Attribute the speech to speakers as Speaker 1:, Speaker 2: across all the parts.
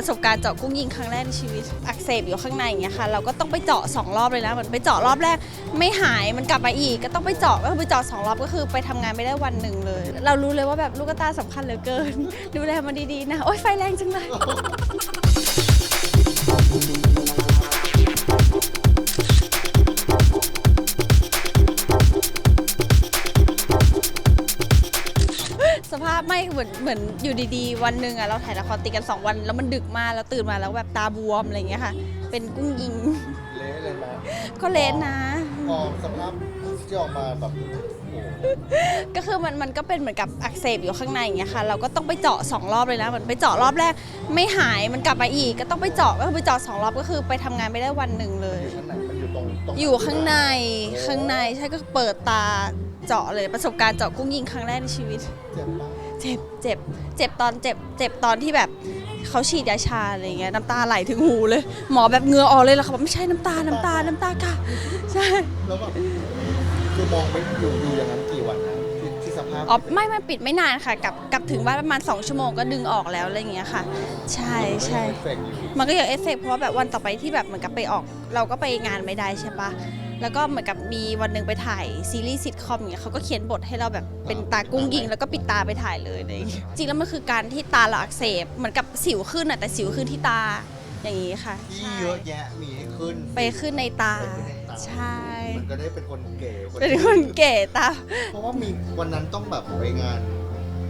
Speaker 1: ประสบการณ์เจาะกุ้งยิงครั้งแรกในชีวิตอักเสบอยู่ข้างในอย่างเงี้ยค่ะเราก็ต้องไปเจาะสองรอบเลยนะเหมือนไปเจาะรอบแรก ไม่หายมันกลับมาอีก ก็ต้องไปเจาะก็คือไปเจาะสองรอบก็คือไปทำงานไม่ได้วันหนึ่งเลย เรารู้เลยว่าแบบลูกตาสำคัญเหลือเกิน ดูแลมันดีๆนะโอ๊ยไฟแรงจังเลย สภาพไม่เหมือนเหมือนอยู่ดีๆ วันหนึ่งอะเราถ่ายละครติดกัน 2 วัน แล้วมันดึกมากแล้วตื่นมาแล้วแบบตาบวมอะไรอย่างเงี้ยค่ะ เป็นกุ้งยิง
Speaker 2: เละเลยนะ
Speaker 1: ก็เละนะ
Speaker 2: มองสภาพที่ออกมาแบบโอ้โห
Speaker 1: ก็คือมันมันก็เป็นเหมือนกับอักเสบอยู่ข้างในอย่างเงี้ยค่ะเราก็ต้องไปเจาะสองรอบเลยนะเหมือนไปเจาะรอบแรก ไม่หายมันกลับมาอีก ก็ต้องไปเจาะก็คือไปเจาะสองรอบก็คือไปทำงานไม่ได้วันหนึ่งเลย
Speaker 2: อยู่ชั้นไหนมันอยู่ตรงตรง
Speaker 1: อยู่ข้างในข้างในใช่ก็เปิดตา เจาะเลยประสบการณ์เจาะกุ้งยิงครั้งแรกในชีวิต
Speaker 2: เจ็บปะ
Speaker 1: เจ็บเจ็บเจ็บตอนเจ็บเจ็บตอนที่แบบเขาฉีดยาชาอะไรเงี้ยน้ำตาไหลถึงหูเลย หมอแบบเหงือออกเลยแล้วเขาบอกไม่ใช่น้ำตาน้ำตาน้ำตาค่ะใช่
Speaker 2: แล้วแบบคือมองไม่อยู่อยู่อย่างนั้นกี่วันนะ ที่ที่สภาพ
Speaker 1: อ๋อไม่ไม่ปิดไม่นานค่ะกลับกลับถึงบ้านประมาณ 2 ชั่วโมงก็ดึงออกแล้วอะไรเงี้ยค่ะ ใช่ใช่
Speaker 2: เอฟเฟกต์อยู่
Speaker 1: มันก็อย่างเอฟเฟกต์เพราะว่าแบบวันต่อไปที่แบบเหมือนกับไปออก เราก็ไปงานไม่ได้ใช่ปะแล้วก็เหมือนกับมีวันหนึ่งไปถ่ายซีรีส์ซิทคอมอย่างเงี้ยเขาก็เขียนบทให้เราแบบเป็นตากุ้งยิง แล้วก็ปิดตาไปถ่ายเลยอะไรอย่างเงี้ยจริงแล้วมันคือการที่ตาเราอักเสบเหมือนกับสิวขึ้นอะแต่สิวขึ้นที่ตาอย่างงี้ค่ะ
Speaker 2: ที่
Speaker 1: ใช่
Speaker 2: เยอะแยะมีให้ขึ้น
Speaker 1: ไปขึ้นในตา
Speaker 2: ไปขึ้นใน ตา
Speaker 1: ใช่
Speaker 2: มันก็ได้เป็นคนเก๋
Speaker 1: เป็นคนเก๋ตา
Speaker 2: เพราะว่ามีวันนั้นต้องแบบไปงาน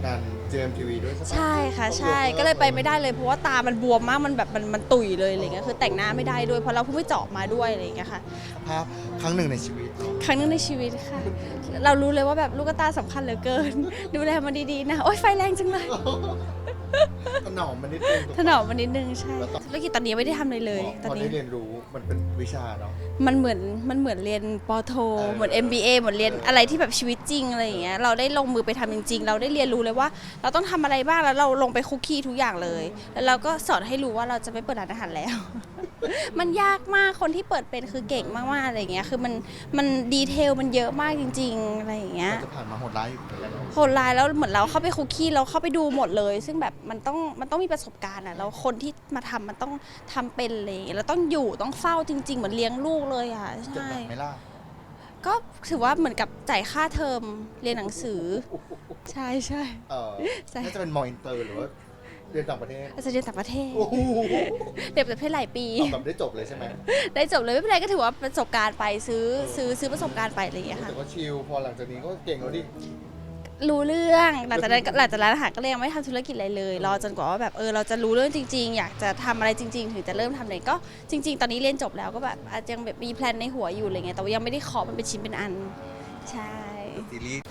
Speaker 2: งาน JMTV ด้วยใช่ปะ
Speaker 1: ใช่ค่ะ
Speaker 2: ต้อง
Speaker 1: ใช่
Speaker 2: ยก
Speaker 1: ก็เลยไปไม่ได้เลยเพราะว่าตามันบวมมากมันแบบมันมันตุยเลยอะไรเงี้ยคือแต่งหน้าไม่ได้ด้วยเพราะเราเพิ่งไปเจาะมาด้วยอะไรเงี้ยค่ะ
Speaker 2: สภาพครั้งหนึ่งในชีวิต
Speaker 1: ครั้งหนึงในชีวิตค่ะ เรารู้เลยว่าแบบลูกตาสำคัญเหลือเกิน ดูแลมันดีๆนะ โอ๊ยไฟแรงจังเลย
Speaker 2: ถนอมมันนิดนึง
Speaker 1: ถนอมมันนิดนึงใช่ธุรกิจตอนนี้ไม่ได้ทำเลยเลย ตอน
Speaker 2: พอ
Speaker 1: นี้
Speaker 2: ได้เรียนรู้มันเป็นวิชาเนาะ
Speaker 1: มันเหมือนมันเหมือนเรียนปอโท
Speaker 2: เออ
Speaker 1: เหมือน MBA เหมือนเรียนอะไรที่แบบชีวิตจริงอะไรอย่างเงี้ยเราได้ลงมือไปทำจริง ๆ เราได้เรียนรู้เลยว่า เราต้องทำอะไรบ้างแล้วเราลงไปคุกคีทุกอย่างเลย แล้วเราก็สอนให้รู้ว่าเราจะไม่เปิดร้านอาหารแล้ว มันยากมากคนที่เปิดเป็นคือเก่งมากๆอะไรอย่างเงี้ยคือมันมันดีเทลมันเยอะมากจริง ๆ อะไรอย่างเงี้ย
Speaker 2: มันจะผ่านมาโหดร้ายอยู่เหมือนกันเนอะ
Speaker 1: โหดร้ายแล้วเหมือนเราเข้าไปคุกคีเราเข้าไปดูหมดเลย ซึ่งแบบมันต้องมันต้องมีประสบการณ์อะแล้วคนที่มาทำมันต้องทำเป็นเลยแล้วต้องอยู่ต้องเฝ้าจริง ๆ เหมือนเลี้ยงลูกเลยอะ
Speaker 2: เจ็บ
Speaker 1: ใช่
Speaker 2: หนักไหมล่ะ
Speaker 1: ก็ถือว่าเหมือนกับจ่ายค่าเทอมเรียนหนังสือ ใช่ใช่
Speaker 2: เออ
Speaker 1: ใช่
Speaker 2: น่าจะเป็นมออินเตอร์หรือว่าเรียนต่างประเทศ
Speaker 1: อาจจะเรียนต่างประเทศ
Speaker 2: โอ้โห
Speaker 1: เรียนต่างประเทศหลายปี
Speaker 2: เอาแบบได้จบเลยใช่ไหม
Speaker 1: ได้จบเลยไม่เป็นไรก็ถือว่าประสบการณ์ไปซื้อซื้อซื้อประสบการณ์ไปอะไรอย่างเงี้ยค่ะ
Speaker 2: แต่ก็ชิลพอหลังจากนี้ก็เก่งแล้วดิ
Speaker 1: รู้เรื่องหลังจากนั้นหลังจากร้านอาหารก็เลยยังไม่ทำธุรกิจอะไรเลยรอจนกว่าว่าแบบเออเราจะรู้เรื่องจริง ๆ อยากจะทำอะไรจริง ๆ ถึงจะเริ่มทำเลยก็จริง ๆ ตอนนี้เรียนจบแล้วก็แบบอาจจะยังแบบมีแพลนในหัวอยู่อะไรเงี้ยแต่ว่ายังไม่ได้เคาะมันเป็นชิ้นเป็นอันใช่
Speaker 2: ซีรีส์